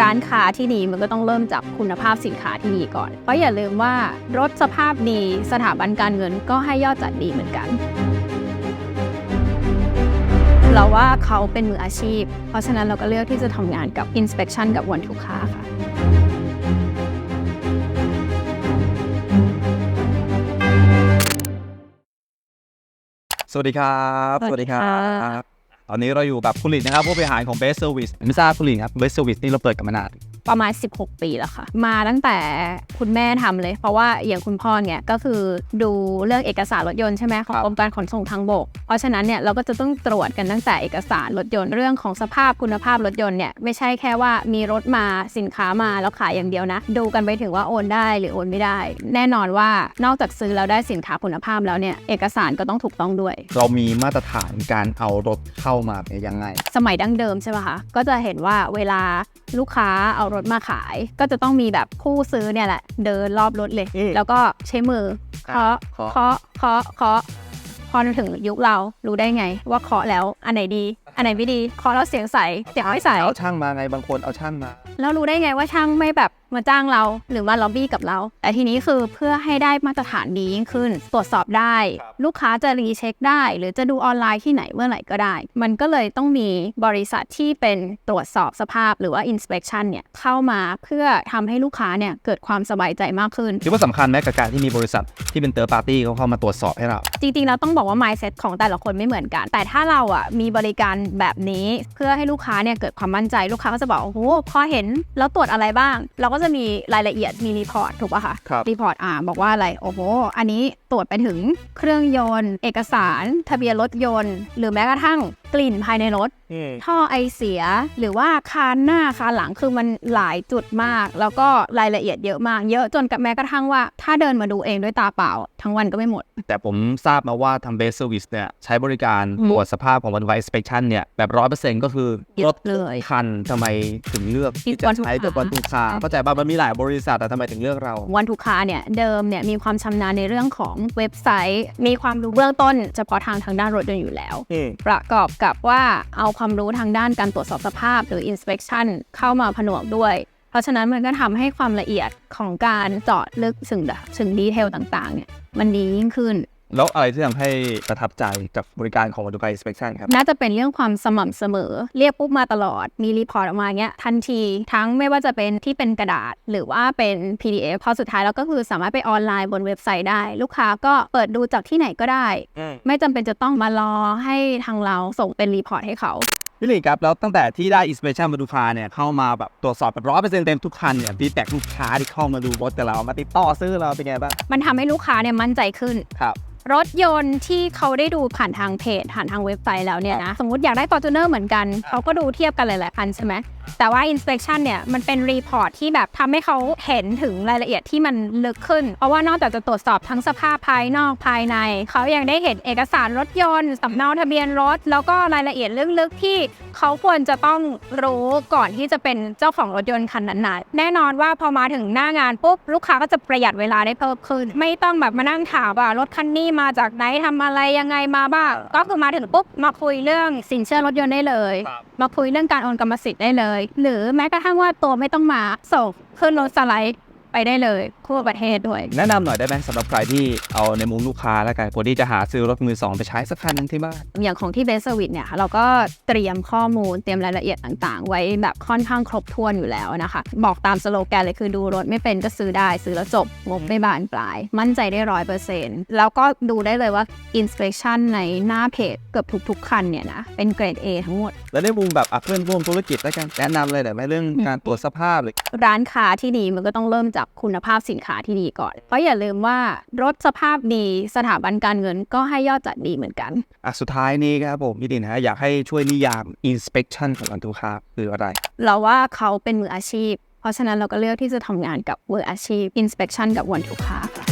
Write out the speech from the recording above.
ร้านค้าที่ดีมันก็ต้องเริ่มจากคุณภาพสินค้าที่ดีก่อน เพราะอย่าลืมว่ารถสภาพดีสถาบันการเงินก็ให้ยอดจัดดีเหมือนกัน เราว่าเขาเป็นมืออาชีพ เพราะฉะนั้นเราก็เลือกที่จะทำงานกับ inspection กับวันทุกค้าค่ะสวัสดีครับ สวัสดีค่ะ ตอนนี้เราอยู่กับคุณลินนะครับผู้บริหารของ Best Service ไม่ทราบคุณลินครับ Best Service นี่เราเปิดกันมานาน ประมาณ 16 ปีแล้วค่ะ มาตั้งแต่คุณแม่ทำเลย เพราะว่าอย่างคุณพ่อเนี่ยก็คือดูเรื่องเอกสารรถยนต์ใช่ไหมของครับกรมการขนส่งทางบก เพราะฉะนั้นเนี่ยเราก็จะต้องตรวจกันตั้งแต่เอกสารรถยนต์เรื่องของสภาพคุณภาพรถยนต์เนี่ยไม่ใช่แค่ว่ามีรถมาสินค้ามาแล้วขายอย่างเดียวนะ ดูกันไปถึงว่าโอนได้หรือโอนไม่ได้ แน่นอนว่านอกจากซื้อแล้วได้สินค้าคุณภาพแล้วเนี่ยเอกสารก็ต้องถูกต้องด้วย เรามีมาตรฐานการเอารถเข้ามาเป็นยังไง สมัยดั้งเดิมใช่ป่ะคะก็จะเห็นว่าเวลาลูกค้าเอารถมาขาย ก็จะต้องมีแบบผู้ซื้อเนี่ยแหละ เดินรอบรถเลย อืมแล้วก็ใช้มือเคาะเคาะ เคาะเคาะเคาะพอถึงยุคเรารู้ได้ไง ว่าเคาะแล้วอันไหนดี อันไหนไม่ดีเคาะแล้วเสียงใสเสียงไม่ใส เอาช่างมาไงบางคนเอาช่างมา แล้วรู้ได้ไงว่าช่างไม่แบบ มาจ้างเราหรือมาล็อบบี้กับเรา แต่ทีนี้คือเพื่อให้ได้มาตรฐานดียิ่งขึ้น ตรวจสอบได้ครับลูกค้าจะรีเช็คได้ หรือจะดูออนไลน์ที่ไหนเมื่อไหร่ก็ได้ มันก็เลยต้องมีบริษัทที่เป็นตรวจสอบสภาพหรือว่า inspection เนี่ยเข้ามาเพื่อทำให้ลูกค้าเนี่ยเกิดความสบายใจมากขึ้นคิดว่าสำคัญไหมกับการที่มีบริษัทที่เป็นเตอร์ปาร์ตี้เขาเข้ามาตรวจสอบให้เรา จริงๆเราต้องบอกว่า mindset ของแต่ละคนไม่เหมือนกัน แต่ถ้าเราอะมีบริการแบบนี้เพื่อให้ลูกค้าเนี่ยเกิดความมั่นใจลูกค้าก็จะบอกโอ้โหพอเห็นแล้วตรวจอะไรบ้าง เราก็จะมีรายละเอียดมีรีพอร์ตถูกป่ะคะครับ รีพอร์ตอ่าบอกว่าอะไรโอ้โหอันนี้ตรวจไปถึงเครื่องยนต์ เอกสาร ทะเบียนรถยนต์ หรือแม้กระทั่งกลิ่นภายในรถท่อไอเสียหรือว่าคานหน้าคานหลังคือมันหลายจุดมาก แล้วก็รายละเอียดเยอะมาก เยอะจนกับแม้กระทั่งว่า ถ้าเดินมาดูเองด้วยตาเปล่า ทั้งวันก็ไม่หมด แต่ผมทราบมาว่าทาง Best Service เนี่ย ใช้บริการอืม ตรวจสภาพของวันไว inspection เนี่ย แบบร้อยเปอร์เซ็นต์ก็คือ เยอะรถเลย คันทำไมถึงเลือกที่ที่จะวันทุกใช้เป็นขาวันทุกคาเข้าใจป่ะมันมีหลายบริษัทแต่ทำไมถึงเลือกเรา วันทุกคาเนี่ยเดิมเนี่ยมีความชำนาญในเรื่องของเว็บไซต์ มีความรู้เบื้องต้นเฉพาะทางทางด้านรถยนต์อยู่แล้วประกอบกับว่าเอาความรู้ทางด้านการตรวจสอบสภาพหรือ inspection เข้ามาผนวกด้วย เพราะฉะนั้นมันก็ทำให้ความละเอียดของการเจาะลึกถึงถึงดีเทลต่างๆเนี่ยมันดียิ่งขึ้น แล้วอะไรที่ทำให้ประทับใจกับบริการของวันทุกคา inspection ครับ น่าจะเป็นเรื่องความสม่ำเสมอ เรียกปุ๊บมาตลอด มีรีพอร์ตออกมาเงี้ยทันที ทั้งไม่ว่าจะเป็นที่เป็นกระดาษ หรือว่าเป็น PDF พอสุดท้ายแล้วก็คือสามารถไปออนไลน์บนเว็บไซต์ได้ ลูกค้าก็เปิดดูจากที่ไหนก็ได้ ไม่จำเป็นจะต้องมารอให้ทางเราส่งเป็นรีพอร์ตให้เขาพี่หลีครับ แล้วตั้งแต่ที่ได้ inspection มาดูคาเนี่ย เข้ามาแบบตรวจสอบแบบร้อยเปอร์เซ็นต์เต็มทุกคันเนี่ยฟีดแบ็ลูกค้าที่เข้ามาดูรถกับเรามาติดต่อซื้อเราเป็นไงบ้าง มันทำให้ลูกค้าเนี่ยมั่นใจขึ้นครับ รถยนต์ที่เขาได้ดูผ่านทางเพจผ่านทางเว็บไซต์แล้วเนี่ยนะสมมติอยากได้ Fortuner เหมือนกัน เขาก็ดูเทียบกันหลายๆคันใช่ไหมแต่ว่า inspection เนี่ยมันเป็นรีพอร์ตที่แบบทำให้เขาเห็นถึงรายละเอียดที่มันลึกขึ้น เพราะว่านอกจากจะตรวจสอบทั้งสภาพภายนอกภายใน เขายังได้เห็นเอกสารรถยนต์สำเนาทะเบียนรถ แล้วก็รายละเอียดลึกๆที่เขาควรจะต้องรู้ก่อนที่จะเป็นเจ้าของรถยนต์คันนั้นๆแน่นอนว่าพอมาถึงหน้างานปุ๊บลูกค้าก็จะประหยัดเวลาได้เพิ่มขึ้น ไม่ต้องแบบมานั่งถามว่ารถคันนี้มาจากไหนทำอะไรยังไงมาบ้างก็คือมาถึงปุ๊บมาคุยเรื่องสินเชื่อรถยนต์ได้เลย ครับ มาคุยเรื่องการโอนกรรมสิทธิ์ได้เลย หรือแม้กระทั่งว่าตัวไม่ต้องมาส่งขึ้นรถสไลด์ ไปได้เลยทั่วประเทศด้วย แนะนำหน่อยได้ไหมสำหรับใครที่เอาในมุมลูกค้าแล้วกันคนที่จะหาซื้อรถมือสองไปใช้สักคันหนึงที่บ้าน อย่างของที่เบสเซอร์วิสเนี่ยเราก็เตรียมข้อมูลเตรียมรายละเอียดต่างๆ ไว้แบบค่อนข้างครบถ้วนอยู่แล้วนะคะ บอกตามสโลแกนเลยคือดูรถไม่เป็นก็ซื้อได้ซื้อแล้วจบงบไม่บานปลาย มั่นใจได้ร้อยเปอร์เซ็นต์แล้วก็ดูได้เลยว่า inspection ในหน้าเพจเกือบทุกๆคันเนี่ยนะเป็นเกรด A ทั้งหมด แล้วในมุมแบบอะเพื่อนร่วมธุรกิจแล้วกันแนะนำเลยหน่อยไหมเรื่องการตรวจสภาพหรือ ร้านค้าที่ดีมันก็ต้องเริ่มจากคุณภาพสินค้าที่ดีก่อน เพราะอย่าลืมว่ารถสภาพดีสถาบันการเงินก็ให้ยอดจัดดีเหมือนกันอะสุดท้ายนี้ครับผมพี่ดินฮะอยากให้ช่วยนิยาม inspection ของวันทุกค้าคืออะไร เราว่าเขาเป็นมืออาชีพ เพราะฉะนั้นเราก็เลือกที่จะทำงานกับมืออาชีพ inspection กับวันทุกค้าค่ะ